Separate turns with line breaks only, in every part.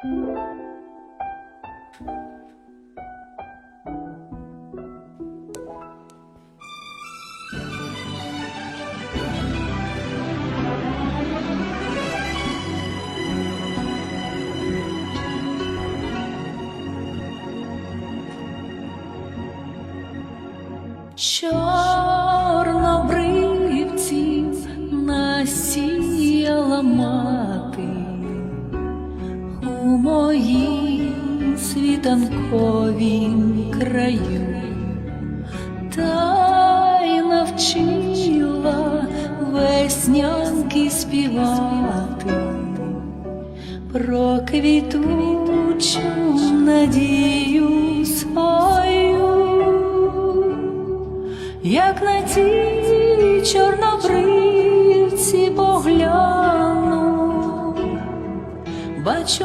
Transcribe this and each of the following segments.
Чорнобривці насіяла мать. Моїм світанковім краю, та й навчила веснянки співати. Про квітучу надію свою. Як на ті чорнобривці погляну, бачу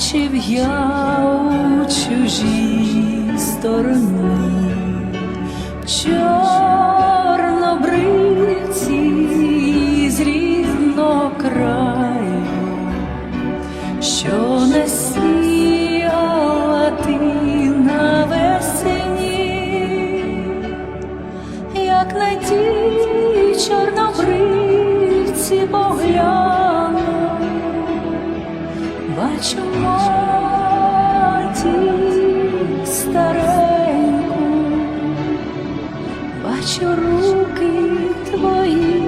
Бачив я у чужій стороні чорнобривці з рідного краю, що не сіяла ти навесні як на ті чорнобривці погляну, бачу матір стареньку, бачу руки твої,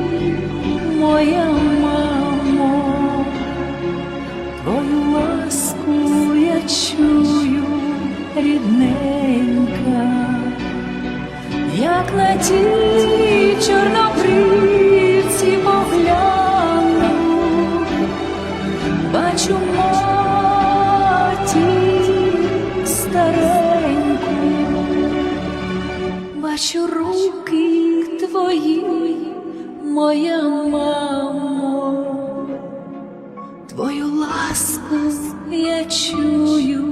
моя мамо, твою ласку я чую, рідненька. Як на ті твої, моя мамо, твою ласку я чую.